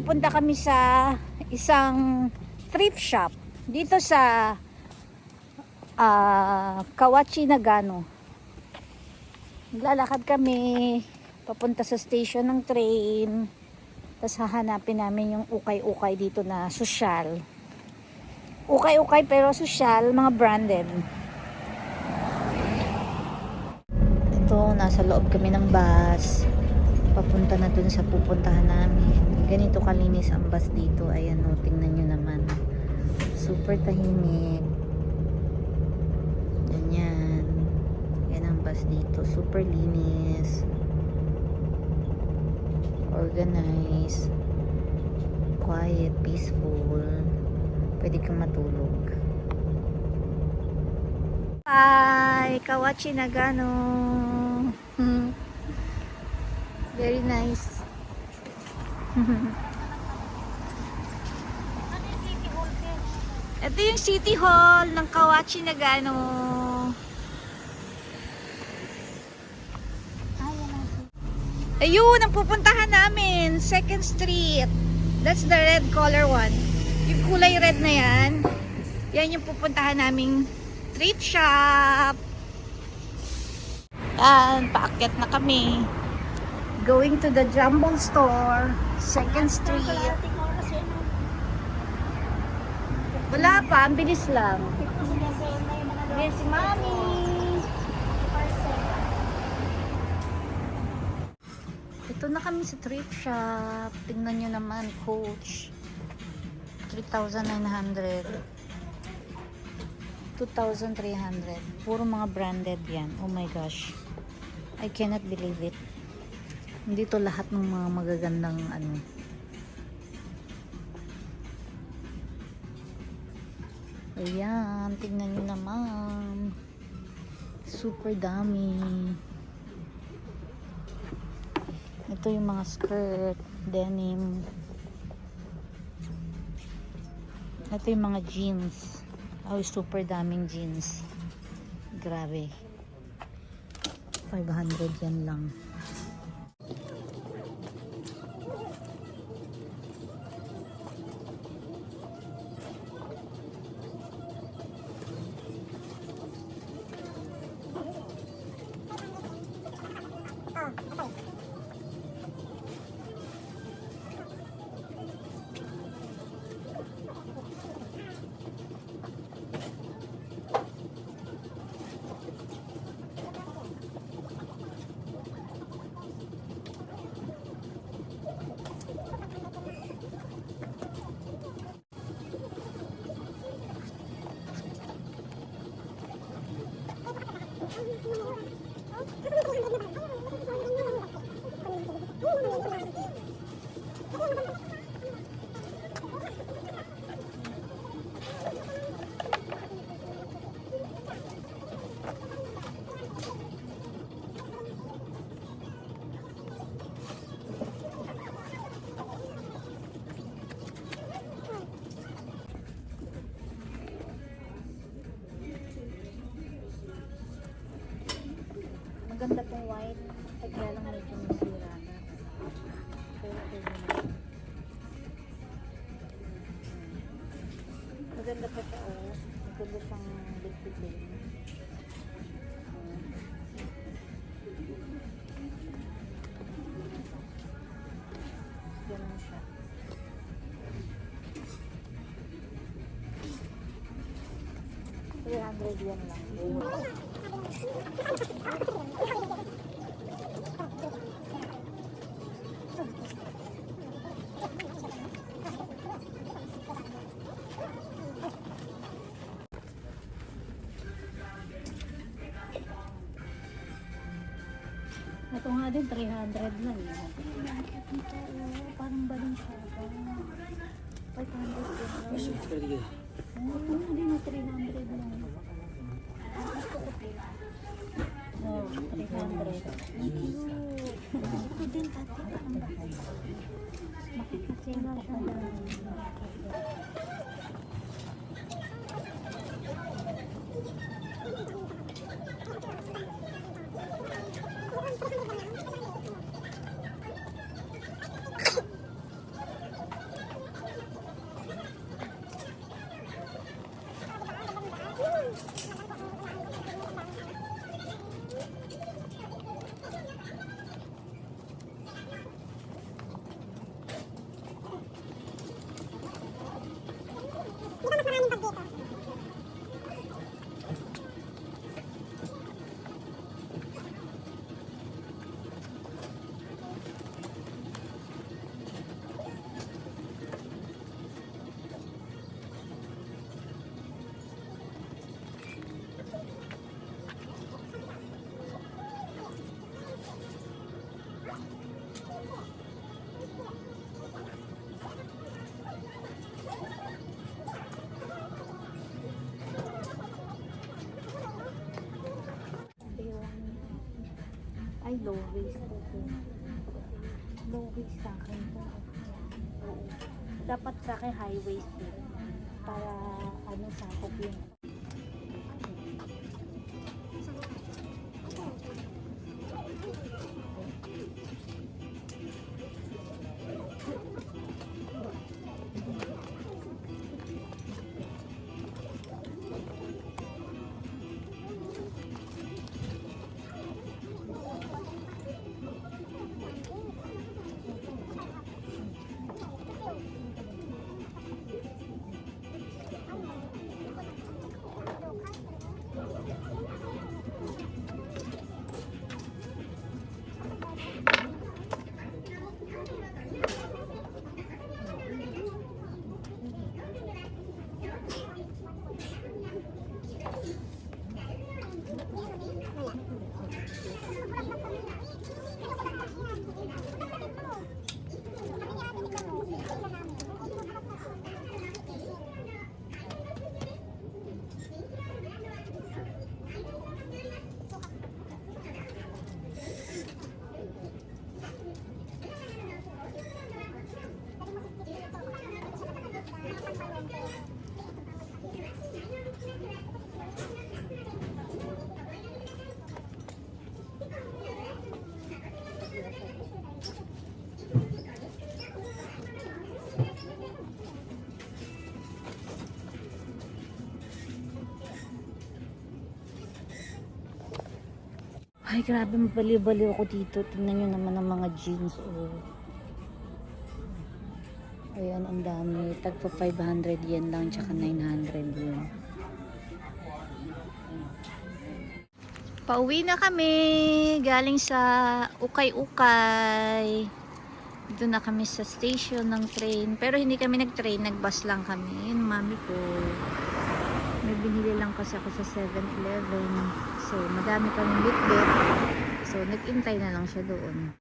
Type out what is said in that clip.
pupunta kami sa isang thrift shop dito sa ah, Kawachi Nagano. Naglalakad kami papunta sa station ng train. Tapos hahanapin namin yung ukay-ukay dito na sosyal. Ukay-ukay pero sosyal, mga branded. Ito, nasa loob kami ng bus. Papunta na dun sa pupuntahan namin. Ganito kalinis ang bus dito. Ayan o, tingnan nyo naman. Super tahimik. Ganyan. Yan ang bus dito. Super linis. Organized. Quiet, peaceful. Pwede kang matulog. Bye! Kawachi Nagano. Very nice. Ito yung City Hall ng Kawachi Nagano. Ayun, ang pupuntahan namin. Second Street. That's the red color one. Yung kulay red na yan. Yan yung pupuntahan naming thrift shop. Yan, paakyat na kami. Going to the Jumbo Store, Second Street. Wala pa, ang bilis lang. Yes, si Mami. Ito na kami sa thrift shop. Tingnan nyo naman, Coach. 3,900. 2,300. Puro mga branded yan. Oh my gosh. I cannot believe it. Hindi to lahat ng mga magagandang ano. Ayan, tingnan nyo naman. Super dami. Ito yung mga skirt, denim. Ito yung mga jeans. Ay, super daming jeans. Grabe. 500 yan lang. Maganda tong white. Kaya lang medyo masira na. Pero okay naman. Maganda pa siya oh. Maganda siyang liquid din. Ganun siya. Three hundred yan lang. Ito nga din, 300 lang. eh. Ito, oh, parang balinsyada. 500 din lang. Oo, hindi na Thank Woo! Ay, low waist. Low waist sa akin po. Dapat sa akin high waist po. Para ano sakop yun. Ay, grabe, mabaliw-baliw ako dito. Tingnan nyo naman ang mga jeans. Oh. Ayan, ang dami. Tagpa 500 yen lang, tsaka 900 yen. Pauwi na kami. Galing sa Ukay-Ukay. Dito na kami sa station ng train. Pero hindi kami nag-train, nag-bus lang kami. Yun, mami ko. May binili lang kasi ako sa 7-Eleven. So, madami kami bitbit. So, nag-intay na lang siya doon.